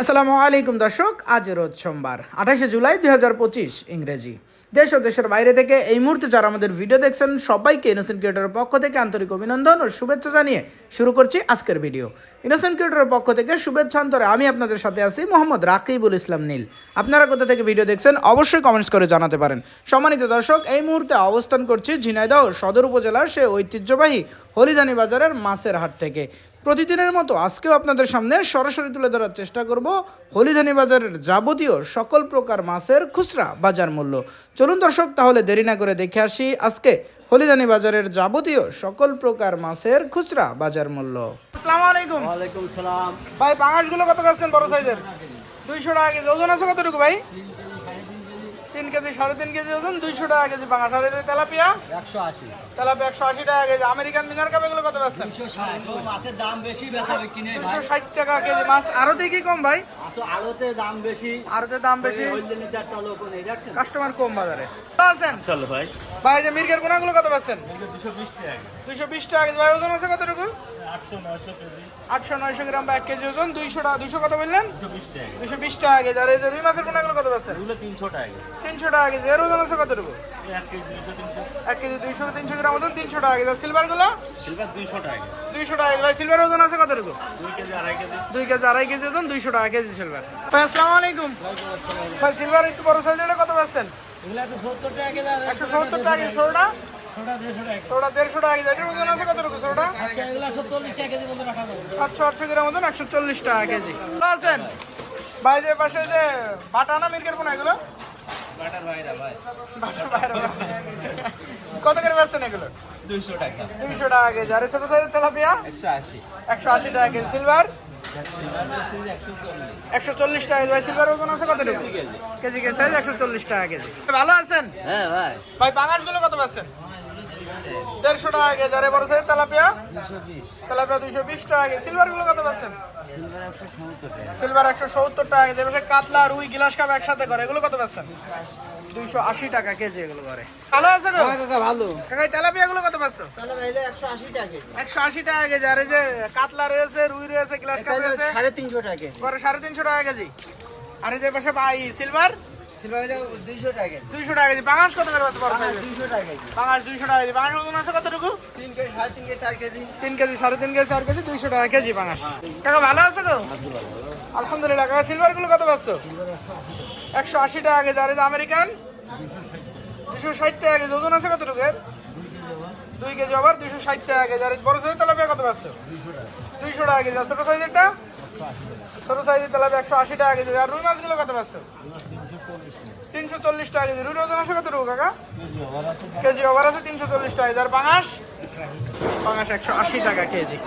আসসালামু আলাইকুম দর্শক, আজ রোজ সোমবার, আঠাশে জুলাই দুই হাজার পঁচিশ ইংরেজি। দেশ ও দেশের বাইরে থেকে এই মুহূর্তে যারা আমাদের ভিডিও দেখছেন, সবাইকে ইনোসেন্ট ক্রিয়েটরের পক্ষ থেকে আন্তরিক অভিনন্দন ও শুভেচ্ছা জানিয়ে শুরু করছি আজকের ভিডিও ইনোসেন্ট ক্রিয়েটরের পক্ষ থেকে শুভেচ্ছা অন্তরে আমি আপনাদের সাথে আছি মোহাম্মদ রাকিবুল ইসলাম নীল। আপনারা কোথা থেকে ভিডিও দেখছেন, অবশ্যই কমেন্টস করে জানাতে পারেন। সম্মানিত দর্শক, এই মুহূর্তে অবস্থান করছি ঝিনাইদহ সদর উপজেলার সে ঐতিহ্যবাহী হলিদানি বাজারের মাছের হাট থেকে। প্রতিদিনের মতো আজকেও আপনাদের সামনে সরাসরি তুলে ধরার চেষ্টা করব হলিধানি বাজারের যাবতীয় সকল প্রকার মাছের খুচরা বাজার মূল্য। চলুন দর্শক তাহলে দেরি না করে দেখে আসি আজকে হলিধানি বাজারের যাবতীয় সকল প্রকার মাছের খুচরা বাজার মূল্য। আসসালামু আলাইকুম। ওয়ালাইকুম সালাম। ভাই পাঙাশগুলো কত কাছেন বড় সাইজের? দুইশো টাকা কেজি। ওজন আছে কতটুকু ভাই? কেজি সাড়ে তিন কেজি ওজন দুইশো টাকা কেজি পাঙাশ সাড়ে কেজি তেলাপিয়া? একশো আশি। তেলাপিয়া একশো আশি টাকা কেজি। আমেরিকান মিনার কাপ এগুলো কত পাচ্ছেন দুশো ষাট। টাকা কেজি মাছ। আরও কি কম ভাই। আসো দাম বেশি। আরোতে দাম বেশি? কাস্টমার কম বাজারে। আছেন? চলো ভাই। ভাই যে মির্গের কোনাগুলো কত পাচ্ছেন? দুশো বিশ টাকা। দুইশো বিশ টাকা ভাই ওজন আছে কতটুকু? আটশো নয়শো গ্রাম বা এক কেজি ওজন। দুইশো টাকা দুইশো কত বললেন? দুইশো বিশ টাকা। কেজি। আর এই যে রুই মাছের কোনাগুলো কত পাচ্ছেন? তিনশো টাকা তিনশো টাকা কেজি। এর ওজন আছে কতটুকু? এক কেজি দুইশো তিনশো গ্রাম ওজন তিনশো টাকা কেজি। আর সিলভারগুলো? সিলভার দুইশো টাকা দুইশো টাকা ভাই সিলভার ওজন আছে আড়াই কেজি। দুই কেজি আড়াই কেজি ওজন দুইশো টাকা কেজি সিলভার ভাই আসসালামু আলাইকুম। ভাই সিলভার একটু বড় সাইজের কত পাচ্ছেন? একশো সত্তর টাকা কেজি ষোলোটা ষোলোটা দেড়শো টাকা কেজি। ওজন আছে কতটুকু ষোলোটা আচ্ছা সাতশো আটশো গ্রাম মতন একশো চল্লিশ টাকা কেজি। আছেন? ভাই যে পাশে যে বাটা না মির্গের পোনা এগুলো? কত করে বেচছেন এগুলো? দুইশো টাকা। দুইশো টাকা কেজি। আর ছোট সাইজের তেলাপিয়া? একশো আশি। একশো আশি টাকা কেজি। সিলভার? একশো চল্লিশ টাকা ভাই সিলভার ওজন আছে কত কেজি। KG size? একশো চল্লিশ টাকা কেজি। ভালো আছেন? হ্যাঁ ভাই। ভাই পাঙাশগুলো কত পাচ্ছেন দেড়শো টাকা কেজি আর বড় সাইজের তেলাপিয়া তেলাপিয়া দুইশো বিশ টাকা কেজি সিলভারগুলো কত পাচ্ছেন? সিলভার একশো সত্তর টাকা। কেজি এবার কাতলা রুই গিলাস কাপ একসাথে করে। এগুলো কত পাচ্ছেন? দুইশো আশি টাকা কেজি এগুলো করে। ভালো আছে গো? কাকা ভালো। কাকা তেলাপিয়া গুলো কত পাচ্ছ? একশো আশি টাকা কেজি। আর এই যে কাতলা রয়েছে রুই রয়েছে গ্লাস কাপ রয়েছে সাড়ে তিনশো টাকা করে সাড়ে তিনশো টাকা কেজি। আর এই যে পাশে সিলভার দুইশো টাকা টাকা কেজি। বাঙাশ কত করে বড় সাইজের দুইশো টাকা বাঙাশ দুইশো টাকা কেজি। বাঙাশ ওজন আছে কতটুকু? তিন কেজি সাড়ে তিন কেজি চার কেজি। তিন কেজি সাড়ে তিন কেজি চার কেজি দুইশো টাকা কেজি বাঙাশ কাকা ভালো আছে তো? আলহামদুলিল্লাহ। কাকা সিলভারগুলো কত পাচ্ছ? একশো আশি টাকা কেজি। আর আমেরিকান দুশো ষাট টাকা কেজি। ওজন আছে কতটুকু এর? দুই কেজি আবার দুইশো ষাট টাকা কেজি। আর বড় সাইজের তেলাপিয়া কত পাচ্ছ? দুইশো টাকা কেজি। আর ছোট সাইজেরটা ছোট সাইজের তেলাপিয়া একশো আশি টাকা কেজি। আর রুই মাছগুলো কত পাচ্ছ? তিনশো চল্লিশ টাকা কেজি। রুই ওজন আছে কতটুকু কাকা? কেজি ওভার আছে। তিনশো চল্লিশ টাকা। আর পাঙাশ? পাঙাশ একশো আশি টাকা কেজি।